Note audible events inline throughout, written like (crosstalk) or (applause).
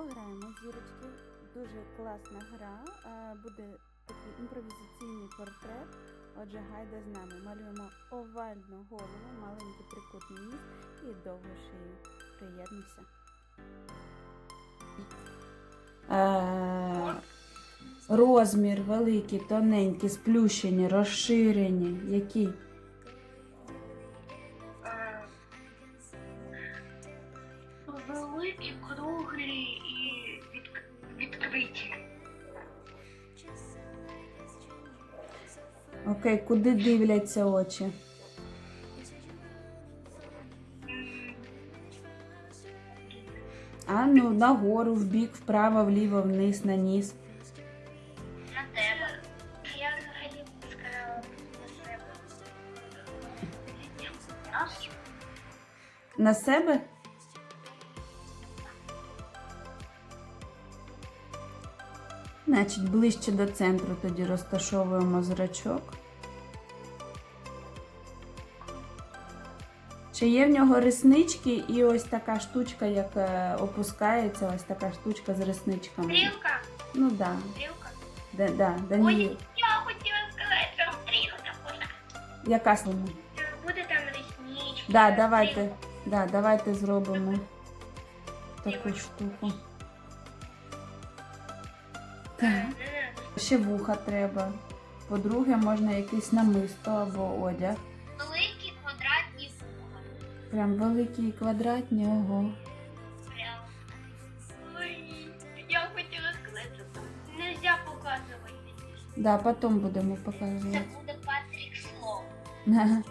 Пограємо зірочки. Дуже класна гра. Е, Буде такий імпровізаційний портрет. Отже, гайда з нами. Малюємо овальну голову, маленький трикутний ніс і довгу шию. Приєднуйся. Е, розмір великий, тоненький, сплющені, розширені. Які? Відкриті. Окей, куди дивляться очі? А ну нагору, вбік, вправо, вліво, вниз, на ніс. На тебе. Я взагалі сказала на себе. На себе? Значить, ближче до центру тоді розташовуємо зрачок. Чи є в нього реснички і ось така штучка, як е, опускається, ось така штучка з ресничками. Стрілка, Ну да, стрілка. да, да. Ой, я хотіла сказати, що стрілка буде. Яка сумма? Буде там реснички. Да, давайте, да, давайте зробимо таку штуку. Так. Ще вуха треба. По-друге, можна якийсь намисто або одяг. Великі квадратні вуха. Прям великі і квадратні, ого. Прям. Ой, я хотіла сказати, що нельзя показувати. Да, потім будемо Це буде Патрік Слоу. (laughs)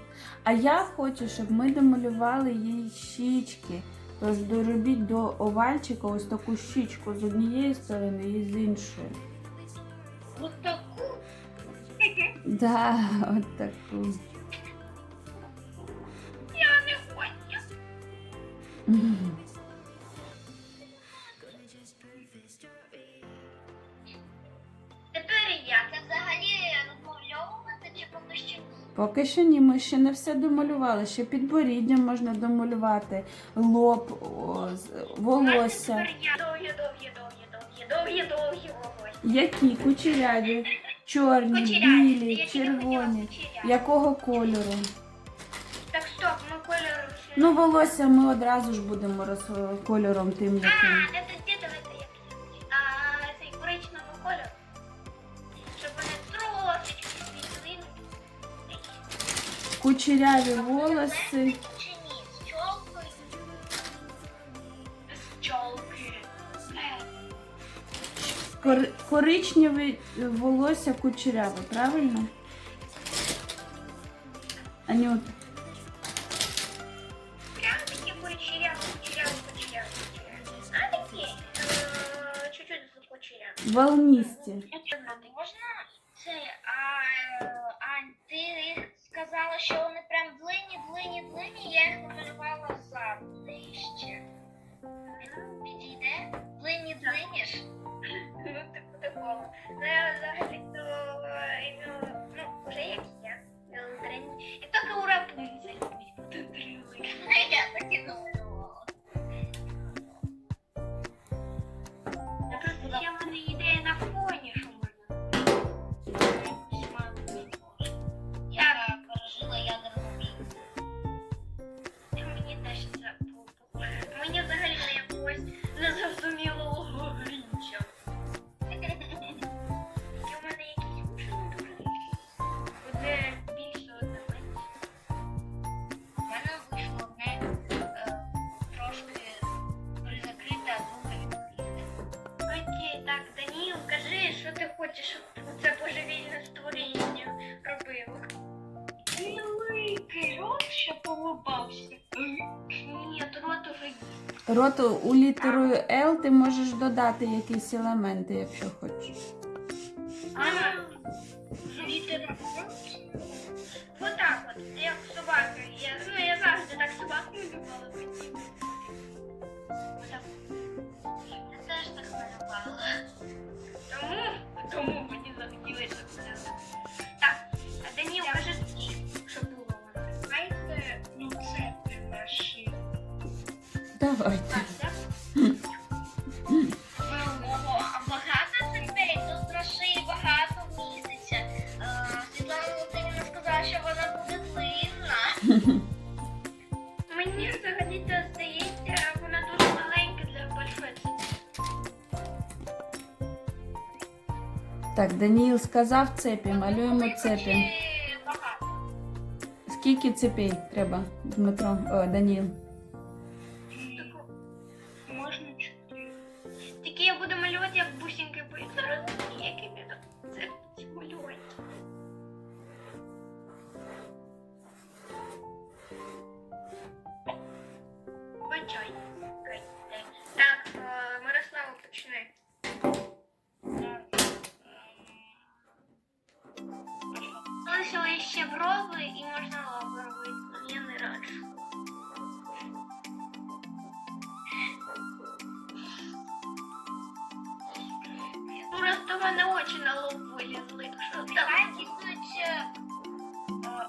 А я хочу, щоб ми домалювали їй щічки. Тож доробіть до овальчика ось таку щічку з однієї сторони і з іншої. Ось таку. Да, от таку. Я не хочу. (laughs) Поки що ні, ми ще не все домалювали. Ще підборіддя можна домалювати, лоб, волосся. Довгі, довгі, довгі, довгі, довгі, довгі волосся. Які кучеряві, чорні, білі, червоні. Якого кольору? Так, стоп, ми кольору ще Ну, волосся ми одразу ж будемо кольором тим А, яким. Кучеряві волоси. Чи ні? З чолкою? З чолки. Кор... Коричневі волосся кучеряве, правильно? Анют, Прям такі кучеряві, кучеряві, кучеряві, кучеряві. А такі, е, чуть-чуть закучеряві. волністі. Що ти це божевільне створіння робило. Великий рот ще полубався. Ні, рот уже є. Роту у літерою Л ти можеш додати якісь елементи, якщо хочеш. Так, Даніїл сказав цепі, малюємо цепі. Скільки цепей треба, Дмитро, о, Даніїл? Залишилось ще брови і можна лоб робити. Я не раджу. Просто в мене очі на лоб вилізли. Що там?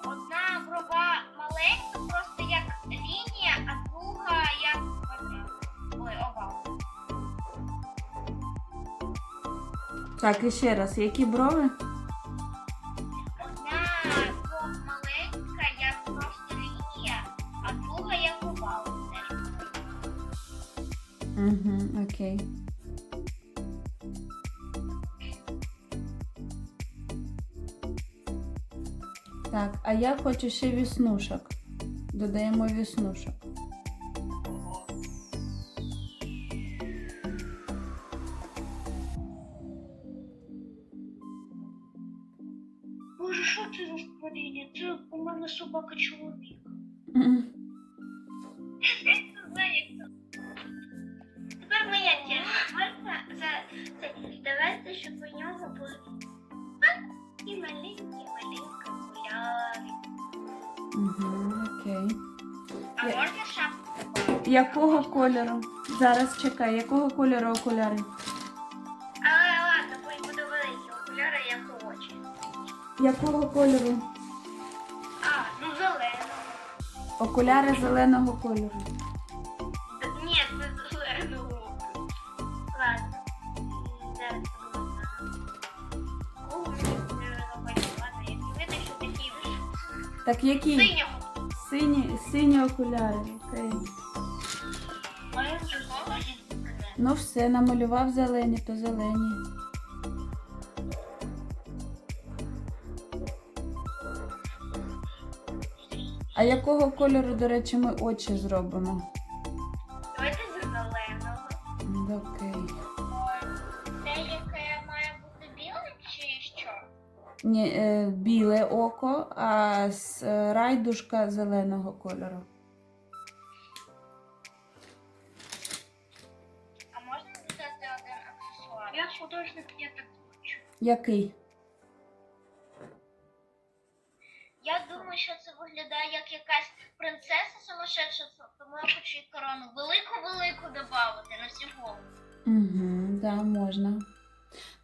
Одна брова маленька, просто як лінія, а друга як квадрат. Ой, овал. Так, і ще раз, які брови? Угу, окей. Так, а я хочу ще віснушок. Додаємо віснушок. Боже, що це за створіння? Це у мене собака чоловік. Мгм. Моя. Можна за це довести, щоб у нього були і маленькі, маленькі окуляри. Угу, окей. А Я- можна шапку? Якого кольору? Зараз чекай, якого кольору окуляри? Але ладно, бо буде великі окуляри, як у очі. Якого кольору? А, ну зелено. Окуляри зеленого кольору. Так які? синього. Сині, сині окуляри. Окей. Чого? Ну все, намалював зелені, то зелені. А якого кольору, до речі, ми очі зробимо? Давайте зеленого. М, Окей. Біле око, а с- е, райдушка зеленого кольору. А можна додати один аксесуар? Я художник, я так хочу. Який? Я думаю, що це виглядає як якась принцеса сумасшедша, тому я хочу і корону велику-велику додати на всю голову. Угу, да, можна.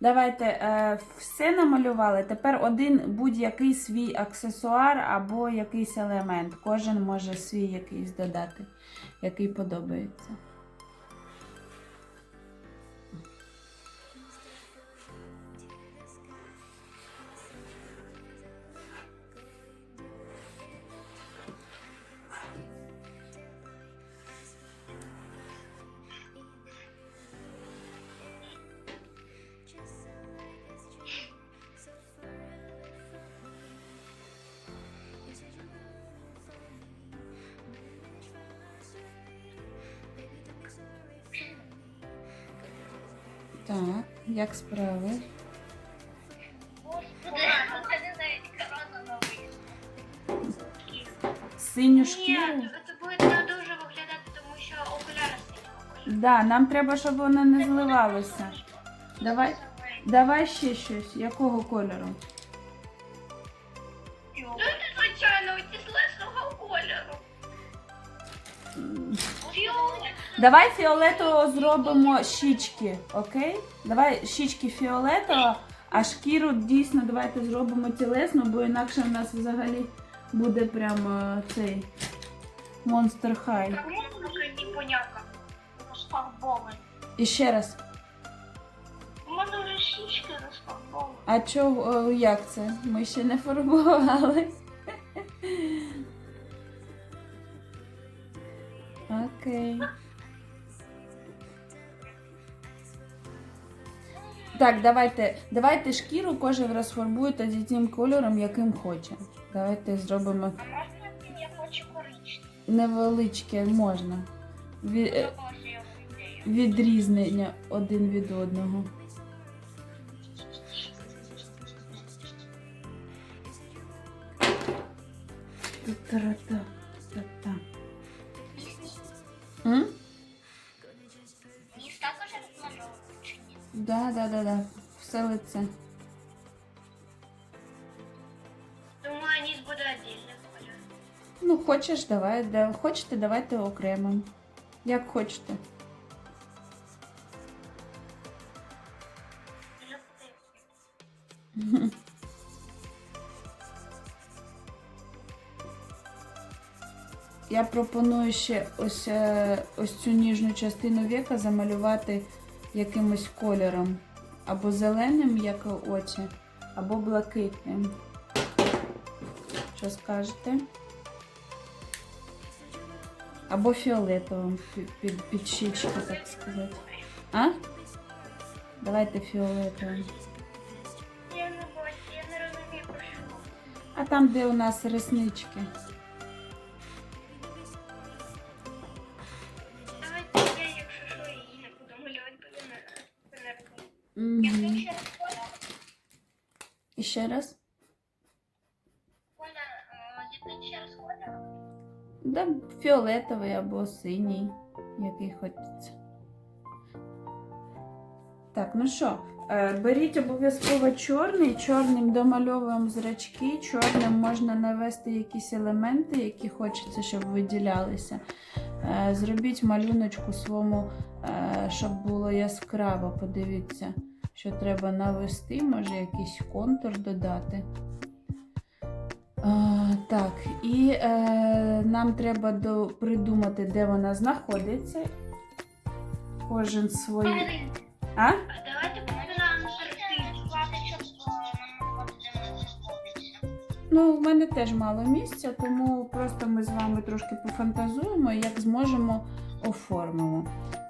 Давайте е, все намалювали. Тепер один будь-який свій аксесуар або якийсь елемент. Кожен може свій якийсь додати, який подобається. Так, як справи? Синю Ні, це буде не дуже виглядати, тому що окуляри кольору. Да, нам треба, щоб воно не зливалося. Давай, давай ще щось. Якого кольору? Ну, звичайно кислесного кольору. Давай фіолетово зробимо щічки, окей? Давай щічки фіолетово, а шкіру дійсно давайте зробимо тілесно, бо інакше в нас взагалі буде прямо цей монстр хай. Ну. Розфарбований. І ще раз. У мене вже щічки розфарбовані. А чого, як це? Ми ще не фарбували. Окей. Так, давайте, давайте шкіру кожен розфарбуєте з тим кольором, яким хоче. Давайте зробимо я хочу коричневий? невеличке, можна. Ві- е, відрізнення один від одного. Та-та-та, Да, да, да, да. Все лице. Думаю, ніс буде кольор. Ну, хочеш, давай. Да, хочете, давайте окремо. Як хочете. (laughs) Я пропоную ще ось, е, ось цю ніжну частину віка замалювати якимось кольором. Або зеленим, як очі, або блакитним. Що скажете? Або фіолетовим під, під, під щічки, так сказати. А? Давайте фіолетовим. Я не бачу, я не розумію про що. А там, де у нас реснички. Угу. Ще раз? І ще раз. Колір, е, який ще раз колір? Да, фіолетовий або синій, який хочеться. Так, ну що, е, беріть обов'язково чорний, чорним домальовуємо зрачки, чорним можна навести якісь елементи, які хочеться, щоб виділялися. Е, Зробіть малюночку своєму, е, щоб було яскраво. Подивіться, що треба навести, може якийсь контур додати. Так, і е, нам треба до, придумати, де вона знаходиться. Кожен свої. А? Ну, у мене теж мало місця, тому просто ми з вами трошки пофантазуємо, як зможемо оформимо.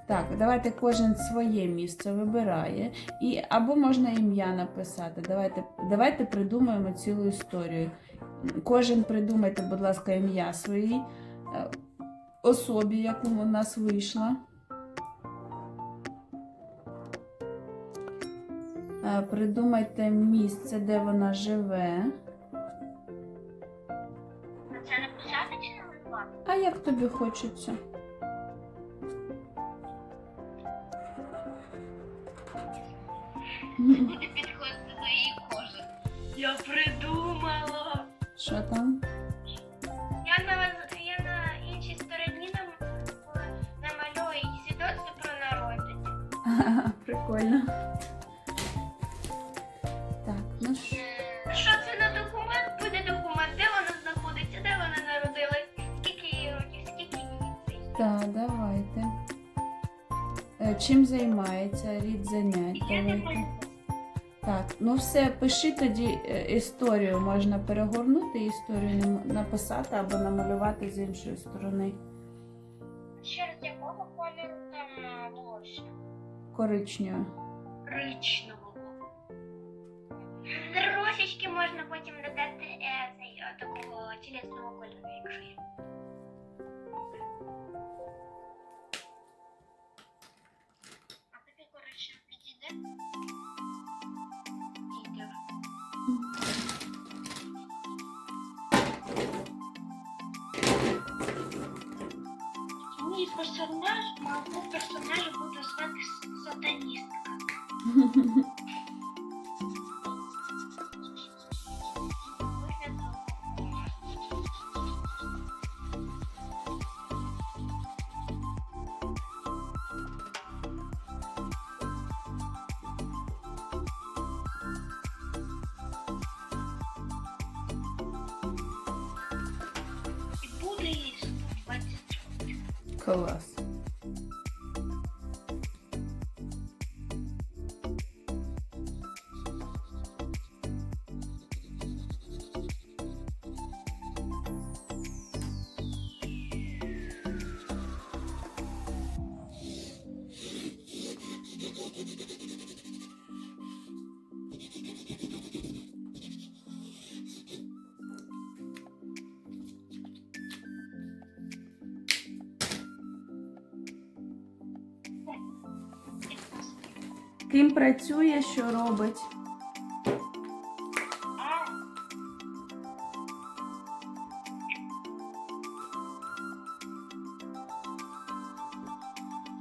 Так, давайте кожен своє місце вибирає. І, або можна ім'я написати. Давайте, давайте придумаємо цілу історію. Кожен придумайте, будь ласка, ім'я своїй е, особі, яку у нас вийшла. Е, Придумайте місце, де вона живе. Як тобі хочеться? Буде підходити до її кожи. Я придумала. Що там? Я на, я на іншій стороні нам, намалюю свідоцтво про народження. (laughs) Прикольно. Чим займається рід занять? Давайте. Так, ну все, пиши тоді е, історію. Можна перегорнути історію, написати або намалювати з іншої сторони. Ще раз, якого кольору там е, волосся? Коричневою. Ричного. Трошечки можна потім додати е, цей е, такого тілесного кольору, якщо є. Мій персонаж, мого персонажа буде звати сатаністка. (laughs) Nicolas. Ким працює, що робить?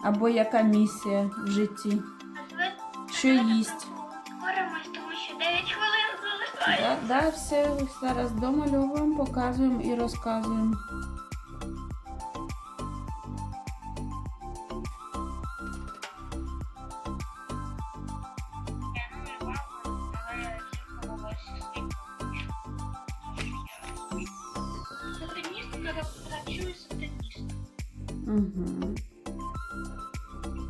Або яка місія в житті? Що їсть? Скоримось, тому що 9 хвилин залишається. Да, да, все зараз домальовуємо, показуємо і розказуємо.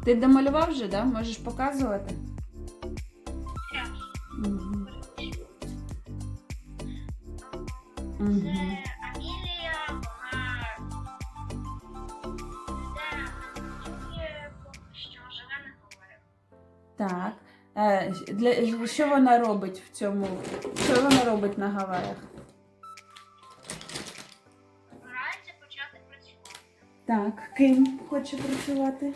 Ти домалював вже, да? Можеш показувати? Угу. Угу. Так. Е, для, що вона робить в цьому? Що вона робить на Гаваях? Збирається почати працювати. Так, ким хоче працювати?